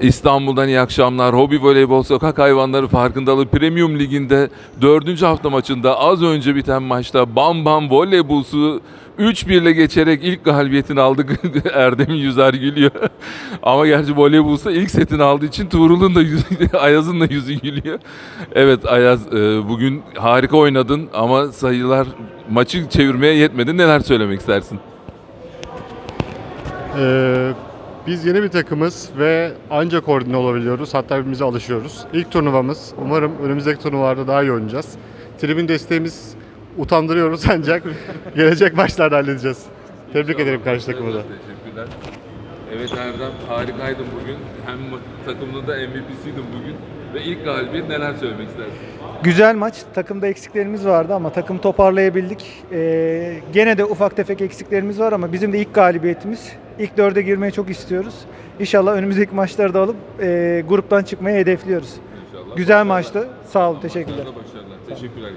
İstanbul'dan iyi akşamlar. Hobi Voleybol Sokak Hayvanları Farkındalığı Premium Ligi'nde 4. hafta maçında az önce biten maçta Bam Bam Voleybolsu 3-1 ile geçerek ilk galibiyetini aldık. Erdem'in yüzer gülüyor. Ama gerçi Voleybolsa ilk setini aldığı için Tuğrul'un da yüzü, Ayaz'ın da yüzü gülüyor. Evet Ayaz e, bugün harika oynadın ama sayılar maçı çevirmeye yetmedi. Neler söylemek istersin? Ee, biz yeni bir takımız ve anca koordine olabiliyoruz. Hatta birbirimize alışıyoruz. İlk turnuvamız. Umarım önümüzdeki turnuvalarda daha iyi oynayacağız. Tribün desteğimiz utandırıyoruz ancak gelecek maçlarda halledeceğiz. Tebrik ederim karşı takımı da. Teşekkürler. Evet Erdem harikaydın bugün. Hem takımının da MVP'siydin bugün. Ve ilk galibiyet neler söylemek istersin? Güzel maç. Takımda eksiklerimiz vardı ama takım toparlayabildik. Ee, gene de ufak tefek eksiklerimiz var ama bizim de ilk galibiyetimiz. İlk dörde girmeyi çok istiyoruz. İnşallah önümüzdeki maçlarda alıp e, gruptan çıkmayı hedefliyoruz. İnşallah. Güzel maçtı. Sağ olun. Teşekkürler. Başarılar. Teşekkürler.